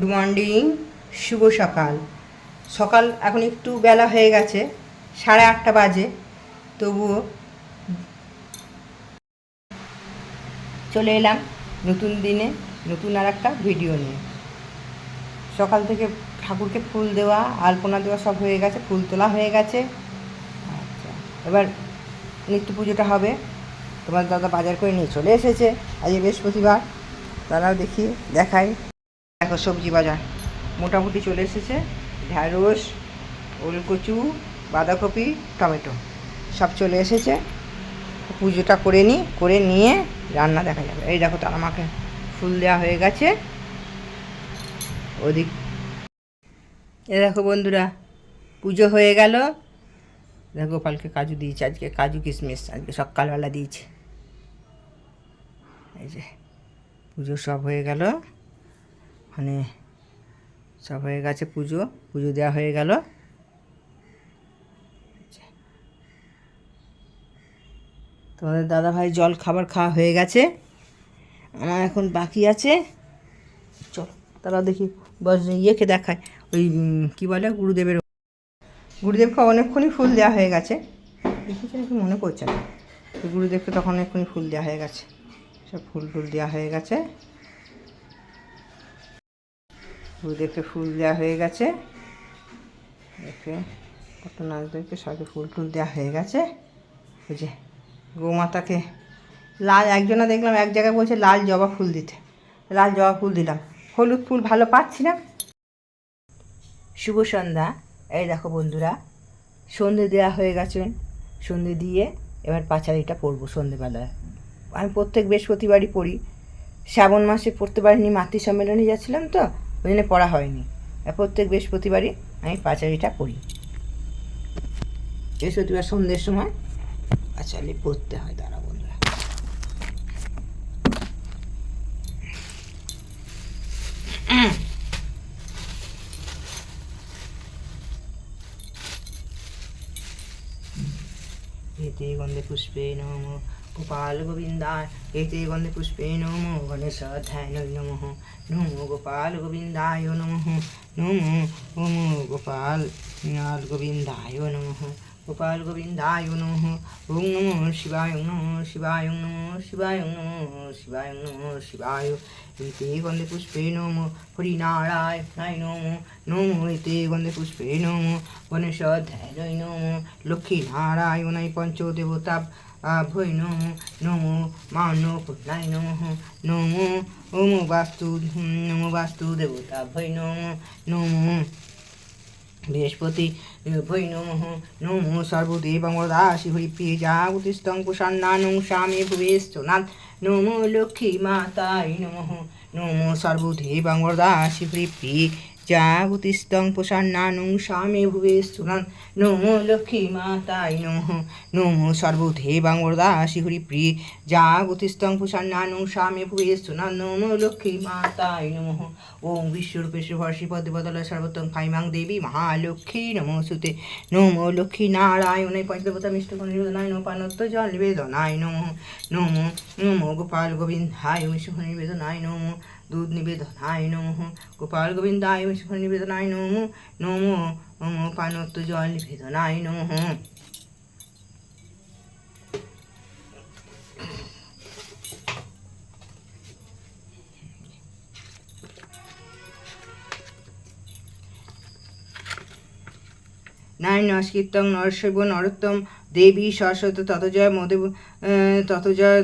Good morning শুভ সকাল। সকাল এখন একটু বেলা হয়ে গেছে, সাড়ে আটটা বাজে, তবুও চলে এলাম নতুন দিনে, নতুন আর একটা ভিডিও নিয়ে। সকাল থেকে ঠাকুরকে ফুল দেওয়া, আলপনা দেওয়া সব হয়ে গেছে, ফুল তোলা হয়ে গেছে। আচ্ছা এবার নিত্য পুজোটা হবে। তোমার দাদা বাজার করে নিয়ে চলে এসেছে। আজ বৃহস্পতিবার তারাও দেখি, দেখাই। দেখো সবজি বাজার। মোটামুটি চলে এসেছে। ঢ্যাঁড়স, ওলকচু, বাঁধাকপি, টমেটো সব চলে এসেছে। পুজোটা করে নিই করে নিয়ে রান্না দেখা যাবে। এই দেখো তারা মাকে ফুল দেওয়া হয়ে গেছে। ওদিক এ দেখো বন্ধুরা, পুজো হয়ে গেল। দেখো গোপালকে কাজু দিয়েছে আজকে, কাজু কিশমিশ আজকে সকালবেলা দিয়েছে। এই যে পুজো সব হয়ে গেল। মানে সব হয়ে গেছে পুজো। পুজো দেওয়া হয়ে গেল। তোমাদের দাদা ভাই জল খাবার খাওয়া হয়ে গেছে। আমার এখন বাকি আছে। চলো তারা দেখি, বস ইয়েকে দেখায়। ওই কী বলে, গুরুদেবের গুরুদেবকে অনেকক্ষণই ফুল দেওয়া হয়ে গেছে। দেখেছি নাকি? মনে পড়ছে না। গুরুদেবকে তখন অনেকক্ষণই ফুল দেওয়া হয়ে গেছে। সব ফুল টুল দেওয়া হয়ে গেছে। গুরুদেবকে ফুল দেওয়া হয়ে গেছে। দেখে কত নাচদেরকে সবকে ফুল টুল দেওয়া হয়ে গেছে। যে গোমাতাকে লাল, একজনা দেখলাম এক জায়গায় বলছে লাল জবা ফুল দিতে। লাল জবা ফুল দিলাম। হলুদ ফুল ভালো পাচ্ছি না। শুভ সন্ধ্যা। এই দেখো বন্ধুরা, সন্ধে দেওয়া হয়ে গেছে। সন্ধে দিয়ে এবার পাঁচালিটা পড়ব সন্ধেবেলায়। আমি প্রত্যেক বৃহস্পতিবারই পড়ি শ্রাবণ মাসে পড়তে পারিনি মাতৃ সম্মেলনে যাচ্ছিলাম তো। ওই জন্য পড়া হয়নি। প্রত্যেক বৃহস্পতিবারই আমি পাঁচালিটা পড়ি। বৃহস্পতিবার সন্ধ্যের সময় পাঁচালি পড়তে হয় দাঁড়া বন্ধুরা। গন্ধে পুষ্পে নম গোপাল গোবিন্দায় এতে গন্ধে পুষ্পে নম গণেশাধ্যায় নম নমো গোপাল গোবিন্দায় নম নমো নমো গোপাল লাল গোবিন্দায় নম গোপাল গোবিন্দায় নম ওং নমো শিবায় ওং নমো শিবায় ওং নমো শিবায় ওং নমো শিবায় ওং নমো শিবায় এতে গন্ধে পুষ্পে নম হরিনারায়ণায় নম পুষ্পে নম ওম বাস্তু নমো বাস্তু দেবতা ভৈ নম বৃহস্পতি ভৈ নমঃ নমো সর্বদেবং দাসি হরিপ্রিয়ে জাগতিস্তং প্রসন্নানং স্বামী ভুবেশ্বনাথ নমো লক্ষ্মী মাতাই নমঃ নমো সর্বদেবং দাসি হরিপ্রিয়ে জাগতিস্তং প্রসন্নানং স্বামী ভুবেশ্বনাথ নমো লক্ষ্মী মাতায় নমঃ নমো সর্বদেবং দাসি হরিপ্রিয়ে জাগতিস্তং প্রসন্নানং স্বামী ভুবেশ্বনাথ নমো লক্ষ্মী মাতায় নমঃ ওম বিশ্বরূপে শুভর্ষি পদ্মবদল সর্বোত্তম ফাইমাং দেবী মহালক্ষ্মী নমো সুতে নমো লক্ষ্মী নারায়ণে পঞ্চদেবতা মিষ্টকন নিবেদনায় নমো পানত্ব জল নিবেদনায় নমো নমো নমো গোপাল গোবিন্দায় মিষ্টকন নিবেদনায় নমো দুধ নিবেদনায় নমো গোপাল গোবিন্দায় মিষ্টকন নিবেদনায় নমো নমো নমো পানত্ব জল নিবেদনায় নমো নারায়ণ নস্কীর্তং নরশৈব নরোত্তম দেবী সরস্বত ততজয় মধু ততজয়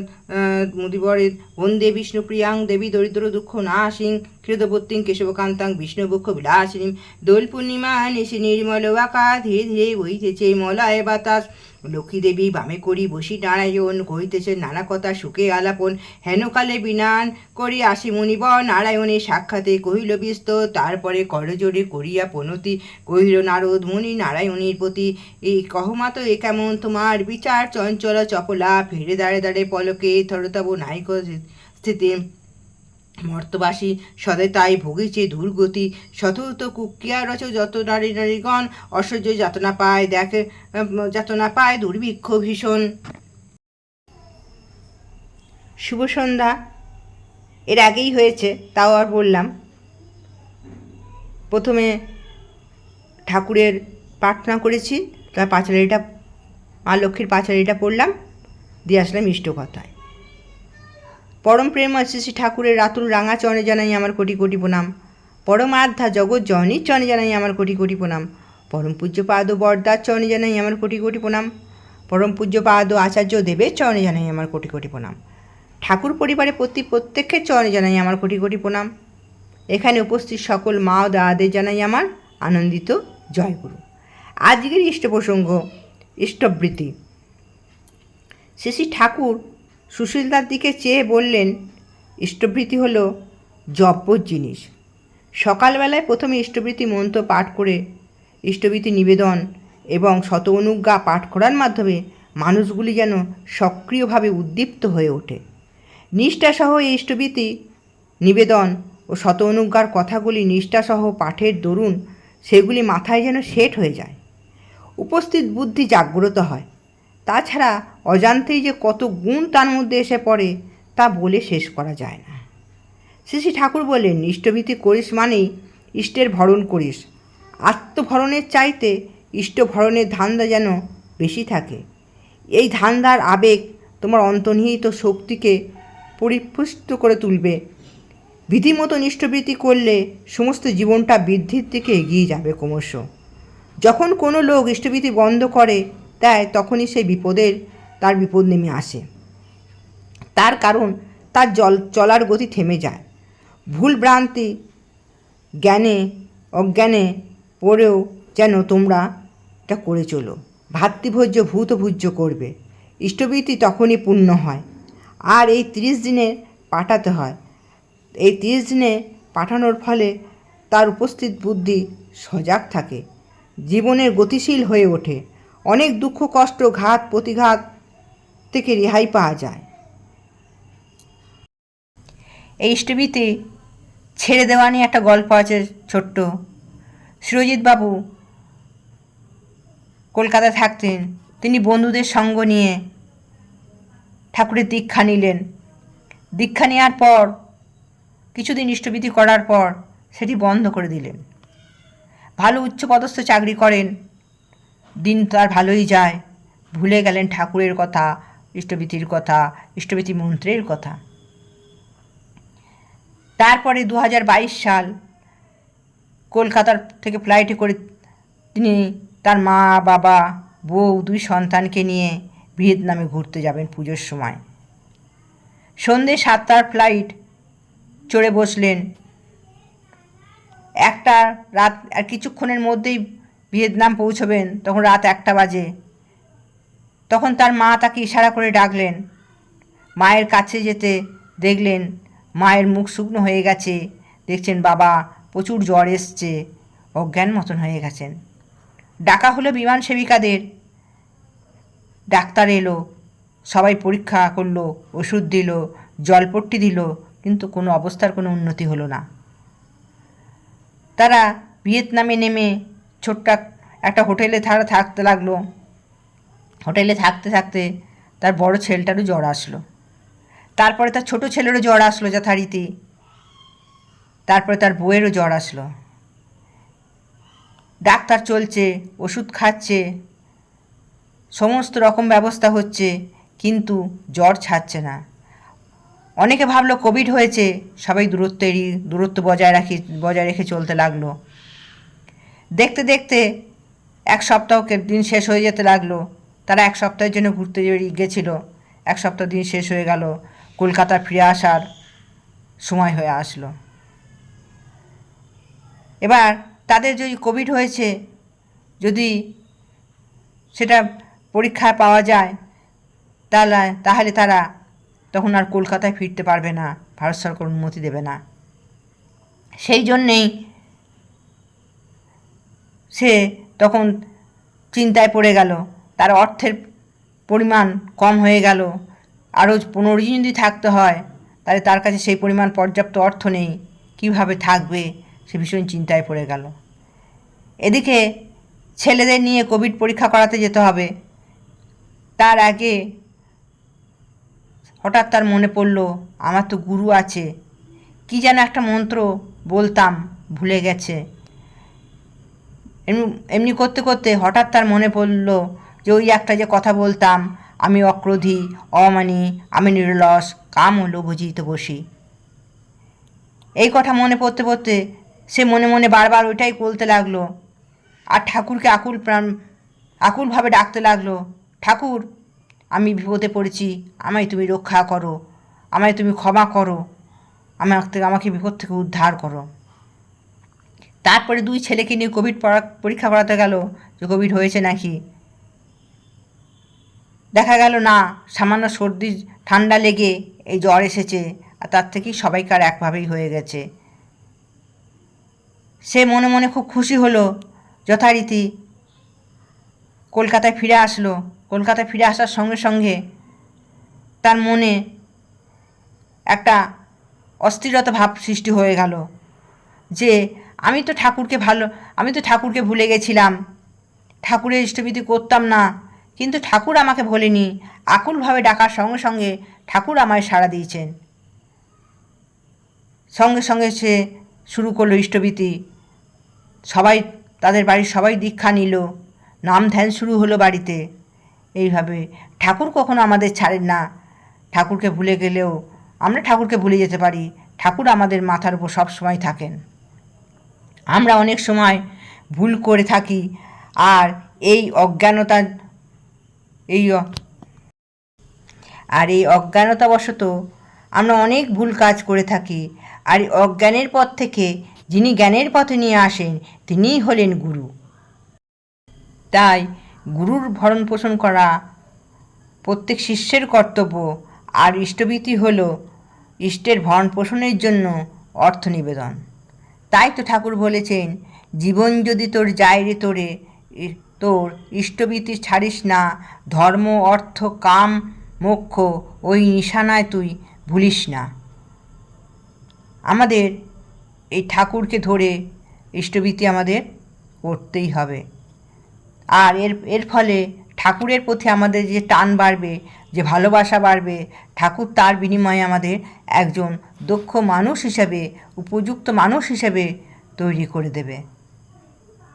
মুদিবরে বন্দে বিষ্ণুপ্রিয়াং দেবী দরিদ্র দুঃখ নাশিং ক্ষীরদপত্তিং কেশবকান্তাং বিষ্ণুবক্ষ বিলাসিনীম। দোল পূর্ণিমা নিশি নির্মল বাকা ধীরে ধীরে বইতেছে মলায় বাতাস। লক্ষ্মী দেবী বামে করি বসি নারায়ণ, কহিতেছে, নানা কথা সুখে আলাপন হেনকালে বিনান করি আসি মুনিব নারায়ণের সাক্ষাতে কহিল, বিস্ত, তারপরে করজোরে করিয়া পনতি কহিল, নারদ মুনি, নারায়ণীর প্রতি এই কহমাত এ কেমন? তোমার বিচার চঞ্চল চপলা, ফিরে দাঁড়ে দাঁড়ে পলকে, থরতব নাইক স্থিতি মর্তবাসী সদে তাই ভুগিছে দুর্গতি। শতত কুকিয়া রচ যত নারী নারীগণ, অসহ্য যাতনা পায় দেখে যাতনা পায় দুর্ভিক্ষ ভীষণ। শুভ সন্ধ্যা। এর আগেই হয়েছে, তাও আর বললাম। প্রথমে ঠাকুরের প্রার্থনা করেছি, তার পাঁচালিটা, মা লক্ষ্মীর পাঁচালিটা পড়লাম, দিয়ে আসলাম ইষ্টকথায়। পরম প্রেম শ্রী শ্রী ঠাকুরের রাতুল রাঙা চরণে জানাই আমার কোটি কোটি প্রণাম। পরম আধ্যা জগৎ জননীর চরণে জানাই আমার কোটি কোটি প্রণাম। পরম পূজ্য পাদ বরদার চরণে জানাই আমার কোটি কোটি প্রণাম। পরম পূজ্য পাদ আচার্য দেবের চরণে জানাই আমার কোটি কোটি প্রণাম। ঠাকুর পরিবারে প্রতি প্রত্যেকের চরণে জানাই আমার কোটি কোটি প্রণাম। এখানে উপস্থিত সকল মা ও দাদাদের জানাই আমার আনন্দিত জয়গুরু। আজকের ইষ্ট প্রসঙ্গ, ইষ্টবৃত্তি। শ্রী শ্রী ঠাকুর সুশীলদার দিকে চেয়ে বললেন, ইষ্টবৃত্তি হলো জব্বর জিনিস। সকালবেলায় প্রথমে ইষ্টবৃত্তি মন্ত্র পাঠ করে ইষ্টবৃত্তি নিবেদন এবং শত অনুজ্ঞা পাঠ করার মাধ্যমে মানুষগুলি যেন সক্রিয়ভাবে উদ্দীপ্ত হয়ে ওঠে। নিষ্ঠাসহ এই ইষ্টবৃত্তি নিবেদন ও শত অনুজ্ঞার কথাগুলি নিষ্ঠাসহ পাঠের দরুন সেগুলি মাথায় যেন সেট হয়ে যায়। উপস্থিত বুদ্ধি জাগ্রত হয়। তাছাড়া অজান্তেই যে কত গুণ তার মধ্যে এসে পড়ে, তা বলে শেষ করা যায় না। শ্রী শ্রী ঠাকুর বললেন, ইষ্টভীতি করিস মানেই ইষ্টের ভরণ করিস। আত্মভরণের চাইতে ইষ্টভরণের ধান্দা যেন বেশি থাকে। এই ধান্দার আবেগ তোমার অন্তর্নিহিত শক্তিকে পরিপুষ্ট করে তুলবে। বিধিমতো ইষ্টবৃত্তি করলে সমস্ত জীবনটা বৃদ্ধির দিকে এগিয়ে যাবে ক্রমশ। যখন কোনো লোক ইষ্টবৃত্তি বন্ধ করে দেয় তখনই সেই বিপদের, তার বিপদ নেমে আসে। তার কারণ, তার জল, চলার গতি থেমে যায়। ভুল ভ্রান্তি, জ্ঞানে, অজ্ঞানে পড়েও যেন তোমরা এটা করে চলো। ভাতৃভোজ্য ভূতভোজ্য করবে। ইষ্টবৃত্তি তখনই পূর্ণ হয়। আর এই তিরিশ দিনে পাঠাতে হয়। এই তিরিশ দিনে পাঠানোর ফলে তার উপস্থিত বুদ্ধি সজাগ থাকে। জীবনের গতিশীল হয়ে ওঠে। অনেক দুঃখ, কষ্ট, ঘাত, প্রতিঘাত থেকে রেহাই পাওয়া যায়। এই ইষ্টবীতে ছেড়ে দেওয়া নিয়ে একটা গল্প আছে ছোট্ট। সুরজিৎ বাবু কলকাতায় থাকতেন, তিনি বন্ধুদের সঙ্গ নিয়ে ঠাকুরের দীক্ষা নিলেন। দীক্ষা নেওয়ার পর, কিছুদিন ইষ্টবিধি করার পর সেটি বন্ধ করে দিলেন। ভালো উচ্চপদস্থ চাকরি করেন দিন তার ভালোই যায়। ভুলে গেলেন ঠাকুরের কথা ইষ্টবিধির কথা ইষ্টবিধি মন্ত্রের কথা। তারপরে দু হাজার বাইশ সাল কলকাতার থেকে ফ্লাইটে করে তিনি তার মা, বাবা, বউ দুই সন্তানকে নিয়ে ভিয়েতনামে ঘুরতে যাবেন পুজোর সময়। সন্ধে সাতটার ফ্লাইট চড়ে বসলেন। একটা রাত আর কিছুক্ষণের মধ্যেই ভিয়েতনাম পৌঁছবেন তখন রাত একটা বাজে। তখন তার মা তাকে ইশারা করে ডাকলেন। মায়ের কাছে যেতে দেখলেন মায়ের মুখ শুকনো হয়ে গেছে। দেখছেন বাবা প্রচুর জ্বর এসছে, অজ্ঞান মতন হয়ে গেছেন। ডাকা হলো বিমান সেবিকাদের। ডাক্তার এলো, সবাই পরীক্ষা করল, ওষুধ দিল, জলপট্টি দিল, কিন্তু কোনো অবস্থার কোনো উন্নতি হলো না। তারা ভিয়েতনামে নেমে ছোট্ট একটা হোটেলে তারা থাকতে লাগল। হোটেলে থাকতে থাকতে তার বড় ছেলেটারও জ্বর আসলো। তারপরে তার ছোট ছেলেরও জ্বর আসলো যথারীতি। তারপরে তার বউয়েরও জ্বর আসলো। ডাক্তার চলছে, ওষুধ খাচ্ছে, সমস্ত রকম ব্যবস্থা হচ্ছে, কিন্তু জ্বর ছাড়ছে না। অনেকে ভাবলো, কোভিড হয়েছে, সবাই দূরত্ব এড়িয়ে দূরত্ব বজায় রাখি, বজায় রেখে চলতে লাগল। দেখতে দেখতে এক সপ্তাহ দিন শেষ হয়ে যেতে লাগল। তারা এক সপ্তাহের জন্য ঘুরতে গেছিল। এক সপ্তাহ দিন শেষ হয়ে গেল। কলকাতা ফিরে আসার সময় হয়ে আসলো। এবার তাদের যদি কোভিড হয়েছে, যদি সেটা পরীক্ষায় পাওয়া যায়, তাহলে তাহলে তারা তখন আর কলকাতায় ফিরতে পারবে না। ভারত সরকার অনুমতি দেবে না। সেই জন্যেই সে তখন চিন্তায় পড়ে গেল। তার অর্থের পরিমাণ কম হয়ে গেল। আরও পনেরো দিন যদি থাকতে হয়, তাহলে তার কাছে সেই পরিমাণ পর্যাপ্ত অর্থ নেই। কীভাবে থাকবে সে ভীষণ চিন্তায় পড়ে গেল। এদিকে ছেলেদের নিয়ে কোভিড পরীক্ষা করাতে যেতে হবে। তার আগে হঠাৎ তার মনে পড়ল, আমার তো গুরু আছে। কি যেন একটা মন্ত্র বলতাম, ভুলে গেছে। এমনি এমনি করতে করতে হঠাৎ তার মনে পড়ল যে ওই একটা যে কথা বলতাম, আমি অক্রোধী, অমানি, আমি নিরলস, কাম ও লোভজিত বসি। এই কথা মনে পড়তে পড়তে সে মনে মনে বারবার ওইটাই বলতে লাগল। আর ঠাকুরকে আকুল প্রাণ, আকুলভাবে ডাকতে লাগল, ঠাকুর, আমি বিপদে পড়েছি, আমায় তুমি রক্ষা করো, আমায় তুমি ক্ষমা করো আমাকে আমাকে বিপদ থেকে উদ্ধার করো। তারপরে দুই ছেলেকে নিয়ে কোভিড পরীক্ষা করাতে গেল যে কোভিড হয়েছে নাকি। দেখা গেল না, সামান্য সর্দি, ঠান্ডা লেগে এই জ্বর এসেছে, আর তার থেকেই সবাইকার একভাবেই হয়ে গেছে। সে মনে মনে খুব খুশি হলো, যথারীতি কলকাতায় ফিরে আসলো। কলকাতায় ফিরে আসার সঙ্গে সঙ্গে তার মনে একটা অস্থিরতা ভাব সৃষ্টি হয়ে গেল যে আমি তো ঠাকুরকে ভালো, আমি তো ঠাকুরকে ভুলে গেছিলাম। ঠাকুরের ইষ্টবিধি করতাম না, কিন্তু ঠাকুর আমাকে ভোলেনি। আকুলভাবে ডাকার সঙ্গে সঙ্গে ঠাকুর আমায় সাড়া দিয়েছেন। সঙ্গে সঙ্গে সে শুরু করল ইষ্টবিতি সবাই, তাদের বাড়ির সবাই দীক্ষা নিল। নাম ধ্যান শুরু হলো বাড়িতে। এইভাবে ঠাকুর কখনো আমাদের ছাড়েন না। ঠাকুরকে ভুলে গেলেও আমরা ঠাকুরকে ভুলে যেতে পারি। ঠাকুর আমাদের মাথার উপর সব সময় থাকেন। আমরা অনেক সময় ভুল করে থাকি আর এই অজ্ঞানতা, এই আর এই অজ্ঞানতাবশত আমরা অনেক ভুল কাজ করে থাকি। আর এই অজ্ঞানের পথ থেকে যিনি জ্ঞানের পথে নিয়ে আসেন, তিনিই হলেন গুরু। তাই গুরুর ভরণ পোষণ করা প্রত্যেক শিষ্যের কর্তব্য। আর ইষ্টভীতি হল ইষ্টের ভরণ পোষণের জন্য অর্থ নিবেদন তাই তো ঠাকুর বলেছেন, জীবন যদি তোর যায় রে তোরে তোর ইষ্টবীতি ছাড়িস না, ধর্ম, অর্থ, কাম, মোক্ষ, ওই নিশানায় তুই ভুলিস না। আমাদের এই ঠাকুরকে ধরে ইষ্টবীতি আমাদের করতেই হবে। আর এর এর ফলে ঠাকুরের প্রতি আমাদের যে টান বাড়বে, যে ভালোবাসা বাড়বে, ঠাকুর তার বিনিময়ে আমাদের একজন দক্ষ মানুষ হিসাবে, উপযুক্ত মানুষ হিসাবে তৈরি করে দেবে।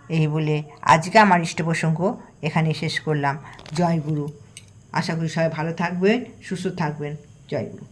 এই বলে আজকে আমার ইষ্ট প্রসঙ্গ এখানে শেষ করলাম। জয় গুরু। আশা করি সবাই ভালো থাকবেন, সুস্থ থাকবেন। জয় গুরু।